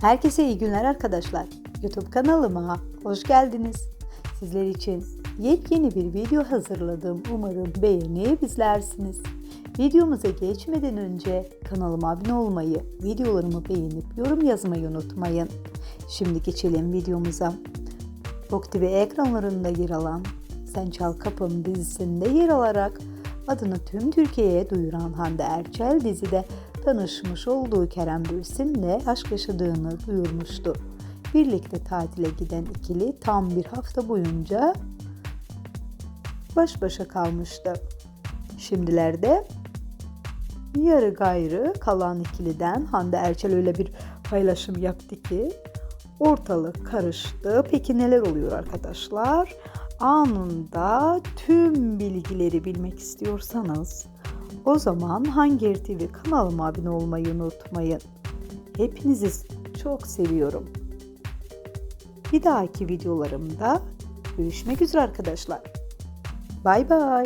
Herkese iyi günler arkadaşlar. YouTube kanalıma hoş geldiniz. Sizler için yepyeni bir video hazırladım. Umarım beğenip izlersiniz. Videomuza geçmeden önce kanalıma abone olmayı, videolarımı beğenip yorum yazmayı unutmayın. Şimdi geçelim videomuza. TV ekranlarında yer alan Sen Çal Kapım dizisinde yer alarak adını tüm Türkiye'ye duyuran Hande Erçel dizide tanışmış olduğu Kerem Bürsin'le aşk yaşadığını duyurmuştu. Birlikte tatile giden ikili tam bir hafta boyunca baş başa kalmıştı. Şimdilerde yarı gayrı kalan ikiliden Hande Erçel öyle bir paylaşım yaptı ki ortalık karıştı. Peki neler oluyor arkadaşlar? Anında tüm bilgileri bilmek istiyorsanız o zaman Hanger TV kanalıma abone olmayı unutmayın. Hepinizi çok seviyorum. Bir dahaki videolarımda görüşmek üzere arkadaşlar. Bay bay.